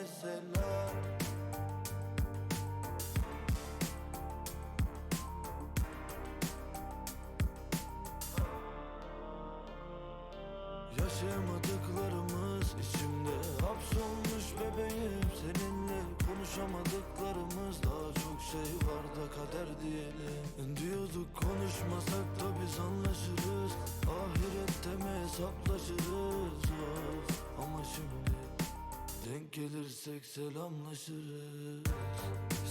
mesela Yaşayamadıklarımız içimde hapsolmuş bebeğim. Seninle konuşamadıklarımız daha çok şey var da kader diyelim. Diyorduk konuşmasak da biz anlaşırız. Ahirette mi hesaplaşırız. Ama şimdi gelirsek selamlaşırız.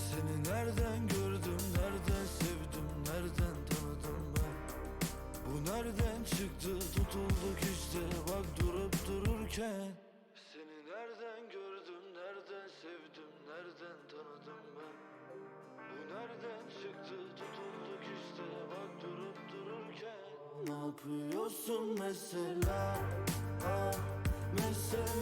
Seni nereden gördüm, nereden sevdim, nereden tanıdım ben? Bu nereden çıktı? Tutulduk işte bak durup dururken. Seni nereden gördüm nereden sevdim nereden tanıdım ben? Bu nereden çıktı? Tutulduk işte bak durup dururken. Ne yapıyorsun mesela? Ah mesela